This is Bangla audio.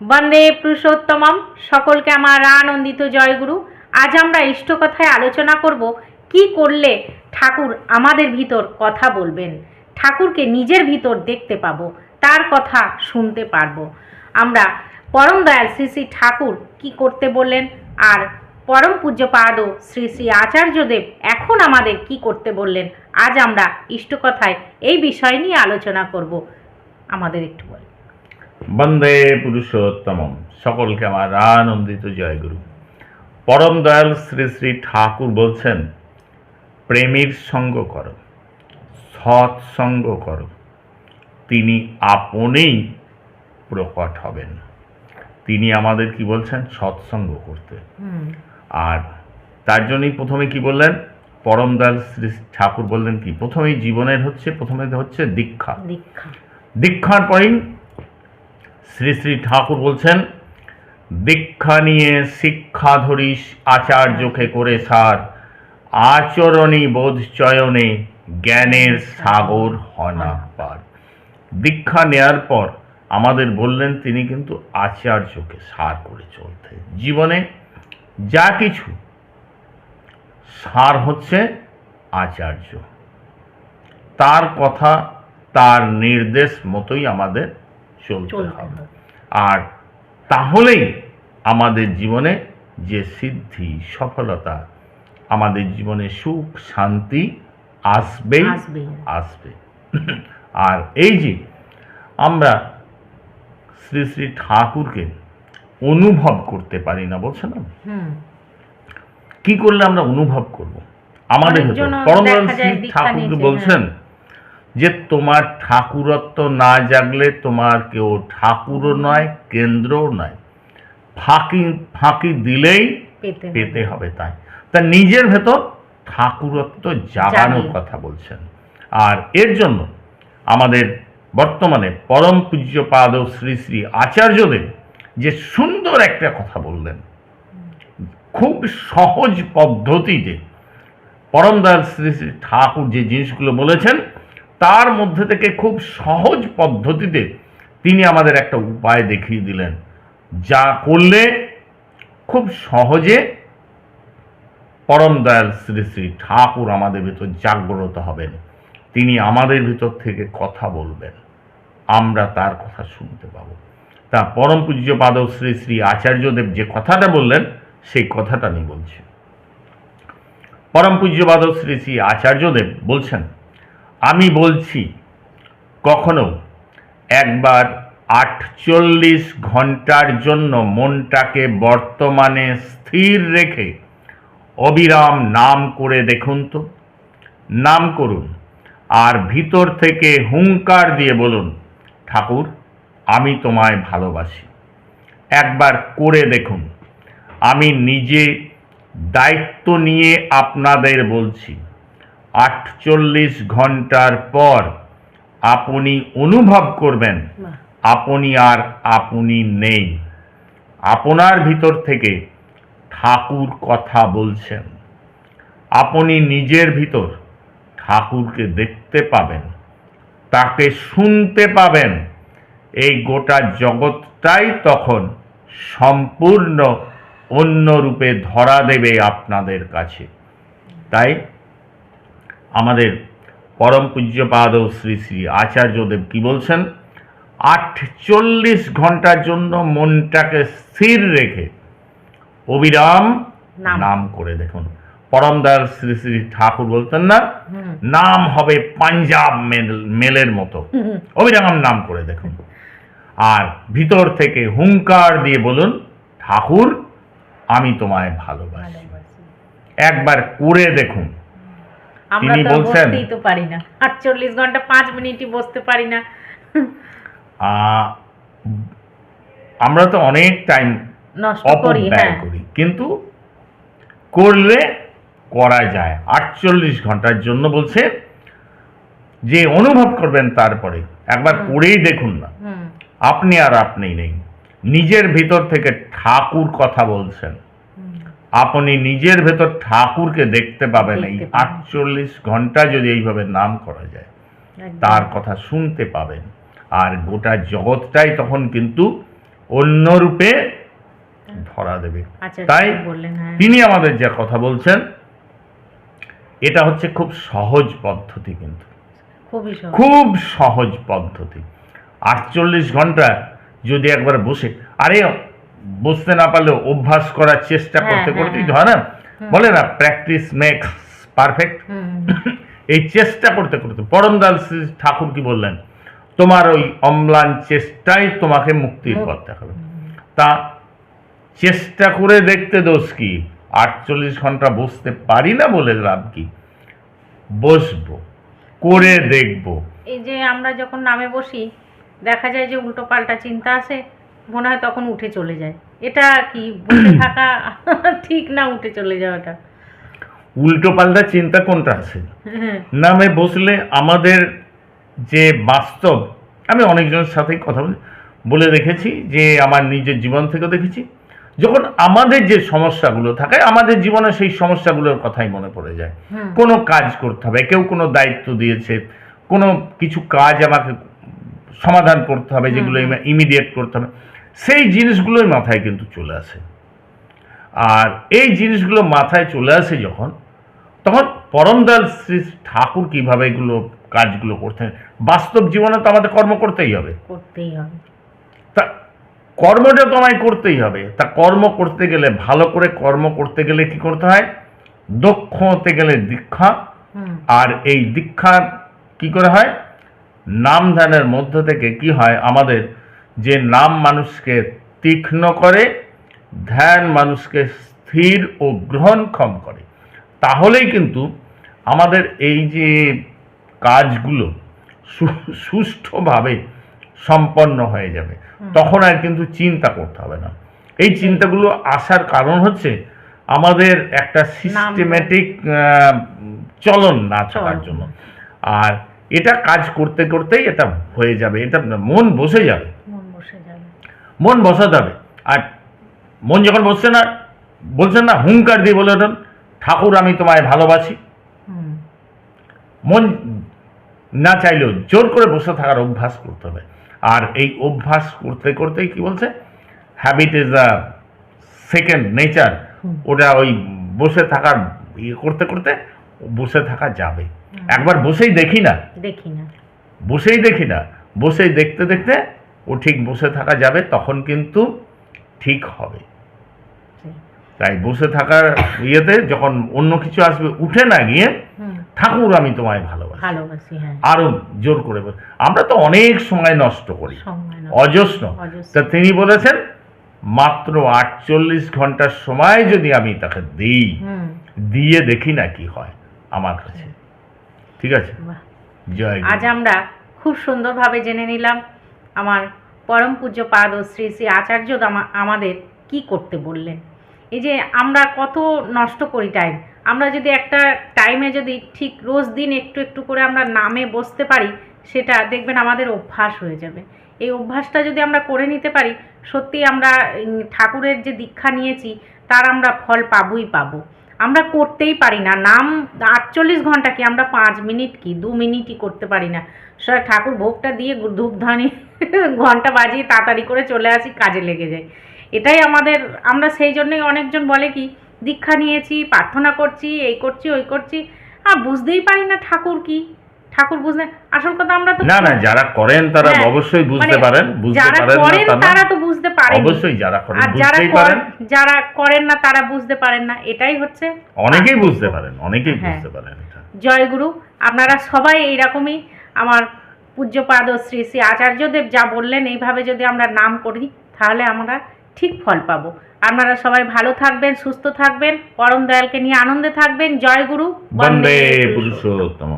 বন্দে পুরুষোত্তমম। সকলকে আমার আনন্দিত জয়গুরু। আজ আমরা ইষ্টকথায় আলোচনা করব, কি করলে ঠাকুর আমাদের ভিতর কথা বলবেন? ঠাকুরকে নিজের ভিতর দেখতে পাবো, তার কথা শুনতে পারব। আমরা পরম দয়াল শ্রী শ্রী ঠাকুর কি করতে বললেন? আর পরম পূজ্যপাদ শ্রী শ্রী আচার্যদেব এখন আমাদের কি করতে বললেন? আজ আমরা ইষ্টকথায় এই বিষয় নিয়ে আলোচনা করব। আমাদের একটু বল বন্দে পুরুষোত্তম সকলকে আমার আনন্দিত জয়গুরু। পরম দয়াল শ্রী শ্রী ঠাকুর বলছেন প্রেমীর সঙ্গ করো সৎসঙ্গ করো। তিনি আপনেই প্রকট হবেন। তিনি আমাদের কি বলছেন? সৎসঙ্গ করতে। আর তার জন্যই প্রথমে কি বললেন? পরম দয়াল শ্রী ঠাকুর বললেন কি? প্রথমেই জীবনের হচ্ছে প্রথমে হচ্ছে দীক্ষা। দীক্ষা। দীক্ষার পরেই শ্রী শ্রী ঠাকুর বলছেন দীক্ষা নিয়ে শিক্ষা ধরিস আচার্যকে করে সার। আচরণী বোধ চয়নে জ্ঞানের সাগর হনা পার। দীক্ষা নেয়ার পর আমাদের বললেন, তিনি কিন্তু আচার্যকে সার করে চলতে। জীবনে যা কিছু সার হচ্ছে আচার্য। তার কথা, তার নির্দেশ মতোই আমাদের চলতে হবে। আর তাহলেই আমাদের জীবনে যে সিদ্ধি সফলতা আমাদের জীবনে সুখ শান্তি আসবেই আসবেই। আসবে। আর এই যে আমরা শ্রী শ্রী ঠাকুরকে অনুভব করতে পারি না বলছে না? কি করলে আমরা অনুভব করব? আমাদের অনেকজন শ্রী ঠাকুরকে বলছেন যে তোমার ঠাকুরত্ব না জাগলে তোমার কেউ ঠাকুরও নয় কেন্দ্রও নয়। ফাঁকি ফাঁকি দিলেই পেতে হবে। তাই। তা নিজের ভেতর ঠাকুরত্ব জাগানোর কথা বলছেন। আর এর জন্য আমাদের বর্তমানে পরম পূজ্যপাদ শ্রী শ্রী আচার্যদেব যে সুন্দর একটা কথা বললেন খুব সহজ পদ্ধতিতে পরম দয়াল শ্রী শ্রী ঠাকুর যে জিনিসগুলো বলেছেন তার মধ্যে থেকে খুব সহজ পদ্ধতিতে তিনি আমাদের একটা উপায় দেখিয়ে দিলেন। যা করলে খুব সহজে পরম দয়াল শ্রী শ্রী ঠাকুর আমাদের ভিতর জাগ্রত হবেন। তিনি আমাদের ভিতর থেকে কথা বলবেন। আমরা তার কথা শুনতে পাবো। তা পরম পূজ্যপাদ শ্রী শ্রী আচার্যদেব যে কথাটা বললেন, সেই কথাটা আমি বলছি। পরম পূজ্যপাদ শ্রী শ্রী আচার্যদেব বলছেন আমি বলছি, কখনো একবার আটচল্লিশ ঘণ্টার জন্য মনটাকে বর্তমানে স্থির রেখে অবিরাম নাম করে দেখুন তো। নাম করুন আর ভিতর থেকে হুঙ্কার দিয়ে বলুন, ঠাকুর, আমি তোমায় ভালোবাসি। একবার করে দেখুন। আমি নিজে দায়িত্ব নিয়ে আপনাদের বলছি আটচল্লিশ ঘণ্টার পর আপনি অনুভব করবেন আপনি আর আপনি নেই। আপনার ভিতর থেকে ঠাকুর কথা বলছেন। আপনি নিজের ভিতর ঠাকুরকে দেখতে পাবেন তাকে শুনতে পাবেন। এই গোটা জগৎটাই তখন সম্পূর্ণ অন্য রূপে ধরা দেবে আপনাদের কাছে। তাই আমাদের পরম পূজ্যপাদ শ্রী শ্রী আচার্যদেব কি বলছেন? আটচল্লিশ ঘণ্টার জন্য মনটাকে স্থির রেখে অবিরাম নাম। করে দেখুন। পরম দয়াল শ্রী শ্রী ঠাকুর বলতেন না নাম হবে পাঞ্জাব মেল মেলের মতো। অবিরাম নাম করে দেখুন। আর ভিতর থেকে হুঙ্কার দিয়ে বলুন ঠাকুর আমি তোমায় ভালোবাসি। একবার করে দেখুন। আমরা তো বসতেই তো পারি না। আটচল্লিশ ঘণ্টা পাঁচ মিনিটই বসতে পারি না। আমরা তো অনেক টাইম অপব্যয় হ্যাঁ। করি কিন্তু করলে করা যায়। আটচল্লিশ ঘণ্টার জন্য বলছে যে অনুভব করবেন তারপরে। একবার। করেই দেখুন না। আপনি আর আপনি নেই। নিজের ভিতর থেকে ঠাকুর কথা বলছেন। আপনি নিজের ভেতর ঠাকুরকে দেখতে পাবেন এই আটচল্লিশ ঘণ্টা যদি এইভাবে নাম করা যায় তার কথা শুনতে পাবেন। আর গোটা জগৎটাই তখন কিন্তু অন্য রূপে ধরা দেবে। আচ্ছা তাই হ্যাঁ। তিনি আমাদের যে কথা বলছেন এটা হচ্ছে খুব সহজ পদ্ধতি কিন্তু। খুব সহজ পদ্ধতি। আটচল্লিশ ঘণ্টা যদি একবার বসে আরে বসতে না পারলেও অভ্যাস করার চেষ্টা হ্যাঁ, করতে হ্যাঁ, করতেই হ্যাঁ। হয় না? বলে না প্র্যাকটিস মেক্স পারফেক্ট এই চেষ্টা করতে করতে পরমদাল শ্রী ঠাকুর কি বললেন? তোমার ওই অম্লান চেষ্টাই তোমাকে মুক্তির পথ দেখাবে। তা চেষ্টা করে দেখতে দোষ কি? আটচল্লিশ ঘণ্টা বসতে পারি না বলে লাভ কি? বসবো করে দেখব। এই যে আমরা যখন নামে বসি দেখা যায় যে উল্টো পাল্টা চিন্তা আসে। মনে হয় তখন উঠে চলে যায়। এটা কি বসে থাকা ঠিক না উঠে চলে যাওয়াটা। উল্টো পাল্টা চিন্তা কোনটা আছে? নামে বসলে আমাদের যে বাস্তব আমি অনেকজনের সাথেই কথা বলি বলে দেখেছি যে আমার নিজের জীবন থেকে দেখেছি যখন আমাদের যে সমস্যাগুলো থাকে আমাদের জীবনে সেই সমস্যাগুলোর কথাই মনে পড়ে যায়। কোনো কাজ করতে হবে কেউ কোনো দায়িত্ব দিয়েছে কোনো কিছু কাজ আমাকে সমাধান করতে হবে যেগুলো ইমিডিয়েট করতে হবে। সেই জিনিসগুলোই মাথায় কিন্তু চলে আসে। আর এই জিনিসগুলো মাথায় চলে আসে যখন তখন পরমদাল শ্রী ঠাকুর কীভাবে এগুলো কাজগুলো করতেন? বাস্তব জীবনে তো আমাদের কর্ম করতেই হবে। করতেই হবে। তা কর্মটা তোমায় করতেই হবে। তা কর্ম করতে গেলে ভালো করে কর্ম করতে গেলে কি করতে হয়? দক্ষ হতে গেলে দীক্ষা। আর এই দীক্ষার কি করে হয়? নাম ধ্যানের মধ্য থেকে কি হয়? আমাদের যে নাম মানুষকে তীক্ষ্ণ করে ধ্যান মানুষকে স্থির ও গ্রহণক্ষম করে। তাহলেই কিন্তু আমাদের এই যে কাজগুলো সুষ্ঠুভাবে সম্পন্ন হয়ে যাবে। তখন আর কিন্তু চিন্তা করতে হবে না। এই চিন্তাগুলো আসার কারণ হচ্ছে আমাদের একটা সিস্টেমেটিক চলন না থাকার জন্য। আর এটা কাজ করতে করতেই এটা হয়ে যাবে এটা মন বসে যাবে। মন বসাতে হবে। আর মন যখন বসছে না বলছেন না হুঙ্কার দিয়ে বলে ওঠেন ঠাকুর আমি তোমায় ভালোবাসি। মন না চাইলেও জোর করে বসে থাকার অভ্যাস করতে হবে। আর এই অভ্যাস করতে করতেই কি বলছে? Habit is a second nature ওটা ওই বসে থাকার ইয়ে করতে করতে বসে থাকা যাবে। একবার বসেই দেখি না। দেখি না। বসেই দেখি না। বসেই দেখতে দেখতে ও ঠিক বসে থাকা যাবে তখন কিন্তু ঠিক হবে। তাই বসে থাকার ইয়েতে যখন অন্য কিছু আসবে উঠে না গিয়ে ঠাকুর আমি তোমায় ভালোবাসি। হ্যাঁ। আরও জোর করে আমরা তো অনেক সময় নষ্ট করি। অজস্র। তা তিনি বলেছেন মাত্র আটচল্লিশ ঘণ্টার সময় যদি আমি তাকে দিই দিয়ে দেখি না কি হয় আমার কাছে। ঠিক আছে? জয় আজ আমরা খুব সুন্দরভাবে জেনে নিলাম আমার পরম পূজ্য পাদ শ্রী শ্রী আচার্য আমাদের কি করতে বললেন? এই যে আমরা কত নষ্ট করি টাইম আমরা যদি একটা টাইমে যদি ঠিক রোজ দিন একটু একটু করে আমরা নামে বসতে পারি, সেটা দেখবেন আমাদের অভ্যাস হয়ে যাবে। এই অভ্যাসটা যদি আমরা করে নিতে পারি সত্যি আমরা ঠাকুরের যে দীক্ষা নিয়েছি, তার আমরা ফল পাবই পাবো। আমরা করতেই পারি না। নাম আটচল্লিশ ঘণ্টা কি? আমরা পাঁচ মিনিট কি? দু মিনিটই করতে পারি না। সব ঠাকুর ভোগটা দিয়ে ধূপধানি ঘণ্টা বাজিয়ে তাড়াতাড়ি করে চলে আসি কাজে লেগে যায়। এটাই আমাদের আমরা সেই জন্যই অনেকজন বলে কি দীক্ষা নিয়েছি প্রার্থনা করছি এই করছি ওই করছি। আর বুঝতেই পারি না ঠাকুর কি? ঠাকুর বুঝতে আসল কথা আমরা তো না না যারা করেন তারা হ্যাঁ, অবশ্যই বুঝতে মানে পারেন বুঝতে যারা পারেন তারা তো বুঝতে পারেন অবশ্যই যারা করেন আর যারা পারেন। যারা করেন না তারা বুঝতে পারেন না। এটাই হচ্ছে অনেকেই বুঝতে পারেন অনেকেই হ্যাঁ। বুঝতে পারেন এটা। জয়গুরু আপনারা সবাই এইরকমই আমার পূজ্যপাদ শ্রী শ্রী আচার্যদেব যা বললেন এইভাবে যদি আমরা নাম করি তাহলে আমরা ঠিক ফল পাবো। আপনারা সবাই ভালো থাকবেন সুস্থ থাকবেন পরম দয়ালকে নিয়ে আনন্দে থাকবেন। জয় গুরু বন্দে পুরুষোত্তম।